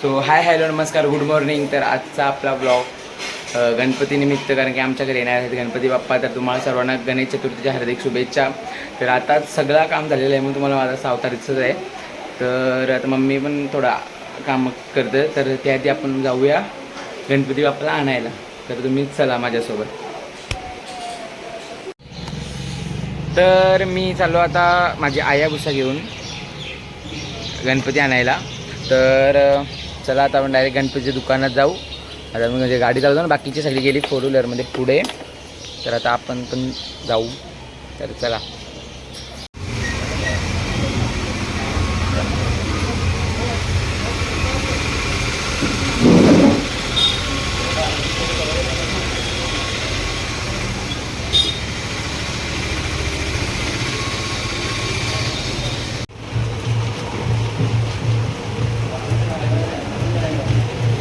So hi hello नमस्कार good morning तर आजचा आपला ब्लॉग गणपतीनिमित्त कारण की आमच्याकडे येणार आहेत गणपती बाप्पा. तर तुम्हाला सर्वांना गणेश चतुर्थीच्या हार्दिक शुभेच्छा. तर आता सगळा काम झालेलं आहे म्हणून तुम्हाला माझा सावतार दिसत आहे. तर आता मम्मी पण थोडा काम करते. तर त्याआधी आपण जाऊया गणपती बाप्पाला आणायला. तर तुम्ही चला माझ्यासोबत. तर मी चाललो आता माझी आया भुसा घेऊन गणपती आणायला. तर चला आता आपण डायरेक्ट गणपतीच्या दुकानात जाऊ. आता मी म्हणजे गाडी चालवतो ना बाकीची सगळी गेली फोर व्हीलरमध्ये पुढे. तर आता आपण पण जाऊ. तर चला.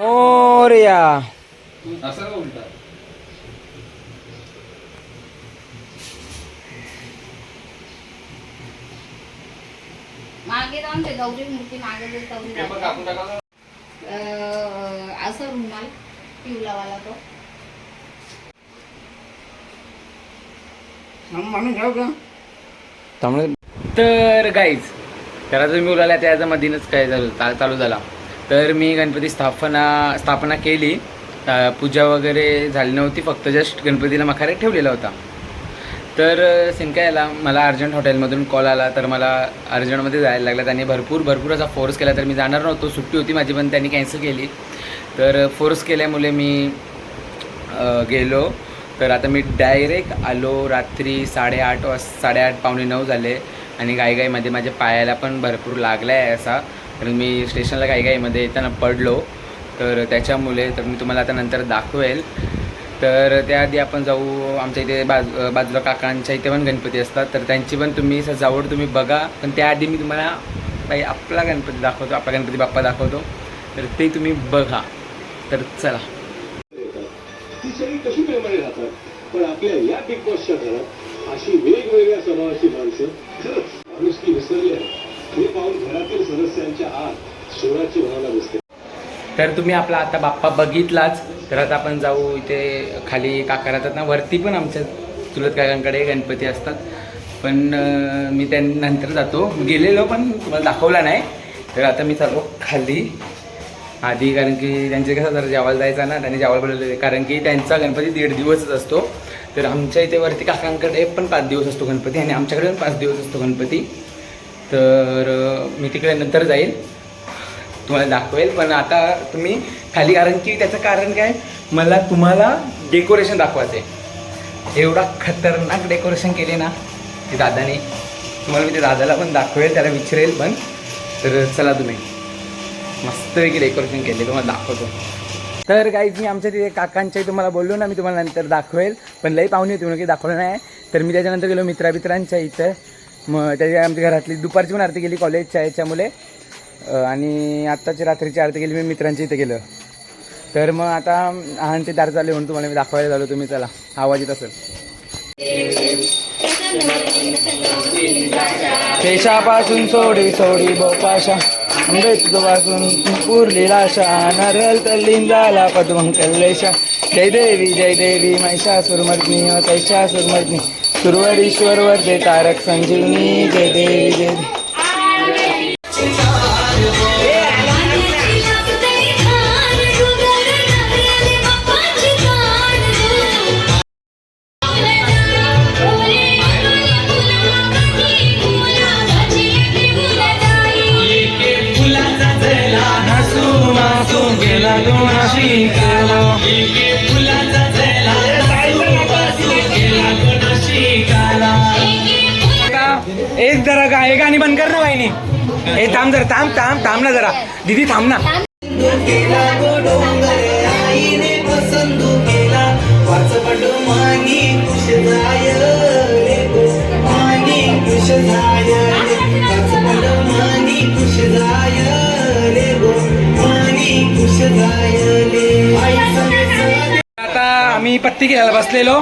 मोरया. मागे जाऊन ते गौरी मूर्ती मागे जे गौरी राहते. अं, असं रुमाल पिवलावाला तो. त्यामुळे तर गाईज तर तुम्ही बोलायला त्याच्या मधीनच काय झालं चा- चालू झाला. तर मी गणपती स्थापना स्थापना केली. पूजा वगैरे झाली नव्हती फक्त जस्ट गणपतीला मखारे ठेवलेला होता. तर सिंकायला मला अर्जंट हॉटेलमधून कॉल आला तर मला अर्जंटमध्ये जायला लागला. त्यांनी भरपूर भरपूर असा फोर्स केला तर मी जाणार नव्हतो. सुट्टी होती माझी पण त्यांनी कॅन्सल केली. तर फोर्स केल्यामुळे मी गेलो. तर आता मी डायरेक्ट आलो रात्री साडेआठ वाज साडेआठ पावणे नऊ झाले. आणि गाईगाईमध्ये माझ्या पायाला पण भरपूर लागला आहे असा. कारण मी स्टेशनला काही काहीमध्ये येताना पडलो तर त्याच्यामुळे तर मी तुम्हाला आता नंतर दाखवेल. तर त्याआधी आपण जाऊ आमच्या इथे बाज बाजूला काकांच्या इथे पण गणपती असतात तर त्यांची पण तुम्ही सजावट तुम्ही बघा. पण त्याआधी मी तुम्हाला काही आपला गणपती दाखवतो आपला गणपती बाप्पा दाखवतो. तर ते तुम्ही बघा. तर चला. कशी प्रेमाने राहतात पण आपल्या या बिग बॉसच्या घरात अशी वेगवेगळ्या स्वभावाची माणसं खरंच विसरली आहे हे घरातील सदस्यांच्या आत शिवराची तर तुम्ही आपला आता बाप्पा बघितलाच तर आता आपण जाऊ इथे खाली काका राहतात ना वरती पण आमच्या चुलत काकांकडे गणपती असतात. पण मी त्यानंतर जातो. गेलेलो पण तुम्हाला दाखवला नाही. तर आता मी चालू खाली. आधी कारण की त्यांचे कसं जर जेवायला जायचं ना त्यांनी जेवायला बोलवले कारण की त्यांचा गणपती दीड दिवसच असतो. तर आमच्या इथे वरती काकांकडे पण पाच दिवस असतो गणपती आणि आमच्याकडे पण पाच दिवस असतो गणपती. तर मी तिकडे नंतर जाईल. तुम्हाला दाखवेल पण आता तुम्ही खाली कारण की त्याचं कारण काय? मला तुम्हाला डेकोरेशन दाखवायचं आहे एवढा खतरनाक डेकोरेशन केले ना ते दादाने. तुम्हाला मी ते दादाला पण दाखवेल त्याला विचारेल पण. तर चला तुम्ही. मस्तपैकी डेकोरेशन केले तुम्हाला दाखवतो. तर काहीच मी आमच्या तिथे काकांच्या तुम्हाला बोललो ना मी तुम्हाला नंतर दाखवेल. पण लई पाहुणे होती म्हणून काही दाखवलं नाही. तर मी त्याच्यानंतर गेलो मित्रामित्रांच्या इथं. मग त्याच्या आमच्या घरातली दुपारची पण आरती गेली कॉलेजच्या याच्यामुळे. आणि आत्ताची रात्रीची आरती गेली मी मित्रांच्या इथे गेलं तर मग आता आहांचे दार चालले म्हणून तुम्हाला मी दाखवायला झालो तुम्ही चला. आवाज येत असेल. केशापासून सोडी सोडी बोपाशा. आंबेडपासून पुरली लाशा नरल तल्लीन झाला पद्मं कल्लेशा जय देवी जय देवी महिषासुरमर्दिनी व तैषासुरमर्दिनी सुरवरीश्वर वरदे तारक संजीवनी जय देवी जय देवी. you. पाणी बंद कर ना वाहिनी. हे थांब जरा थांब थांब थांब ना जरा. दीदी थांब ना. आता आम्ही पत्ती घ्यायला बसलेलो.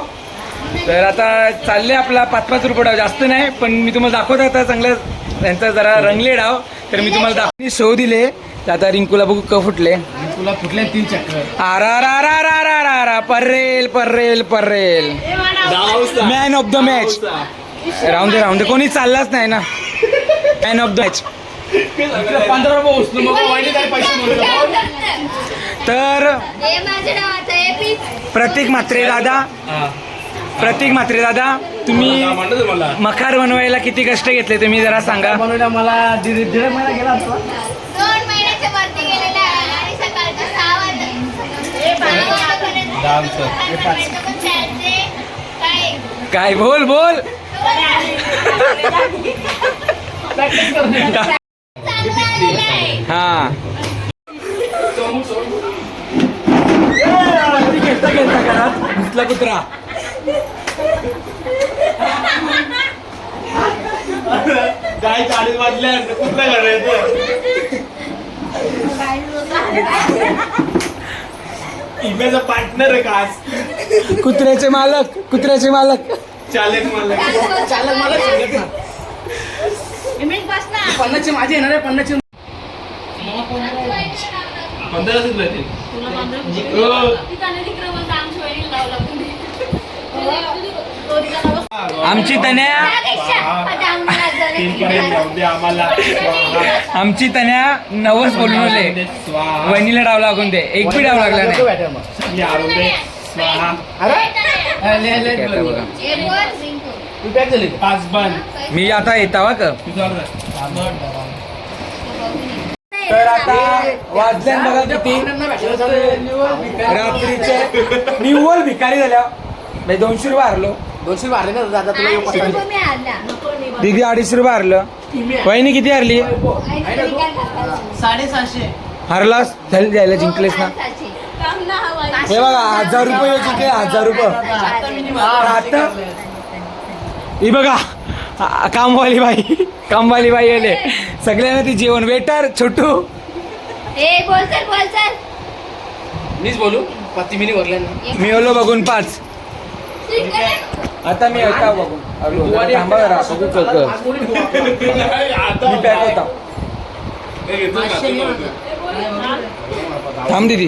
तर आता चालले आपला पाच पाच रुपये जास्त नाही पण मी तुम्हाला दाखवत आता चांगलं त्यांचा जरा रंगले डाव तर मी तुम्हाला दाखव शो दिले तर आता रिंकूला बघू क फुटले. तुला कुठल्या तीन चक्कर. आरा रा रा रा रा रा रा पर्रेल पर्रेल पर्रेल. मॅन ऑफ द मॅच राहून दे राहून दे. कोणी चाललाच नाही ना. मॅन ऑफ द मॅच पंधरा रुपये उचलू पैसे तर प्रतीक म्हात्रे दादा. प्रतीक म्हात्रे दादा. तुम्ही मखार बनवायला किती कष्ट घेतले तुम्ही जरा सांगा. बनवल्या मला दीड दीड महिना गेला होता. काय? काय बोल बोल. हा. घेता घेता घुसला कुत्रा? काय चाळीस वाजल्या कुठल्या घरात इमेचा पार्टनर आहे का आज? कुत्र्याचे मालक कुत्र्याचे मालक. चालक मला. चालक मला पन्नासचे माझे येणार आहे पन्नासचे पंधरा आमची तन्या आमची तन्या नवस बोलून आले. वहिनीला डाव लागून दे. एक बी डाव लागला नाही. मी आता येतावा का? तर आता वाजल्यान बघा किती. रात्रीचे निव्वळ भिकारी झाल्या. दोनशे रुपये हरलो. दोनशे ना दादा तुला येऊ पसंत दीदी अडीचशे रुपये हारलं. वहिनी किती हारली? साडेसहाशे. हारलास चल द्यायला जिंकलेस ना? हे बघा हजार रुपये जिंकले हजार रुपये. आता ही बघा आ- कामवाली बाई कामवाली बाई आले सगळ्यांना ती जेवण. वेटर छोटू. ए बोल चल बोल चल मीच बोलू? पत्ती मिनी भरल्या ना. मी ओलो बघून पाच. आता मी अरे, जरा थांबा जरा, बघू धुवा? मी पॅक होता. थांब दीदी.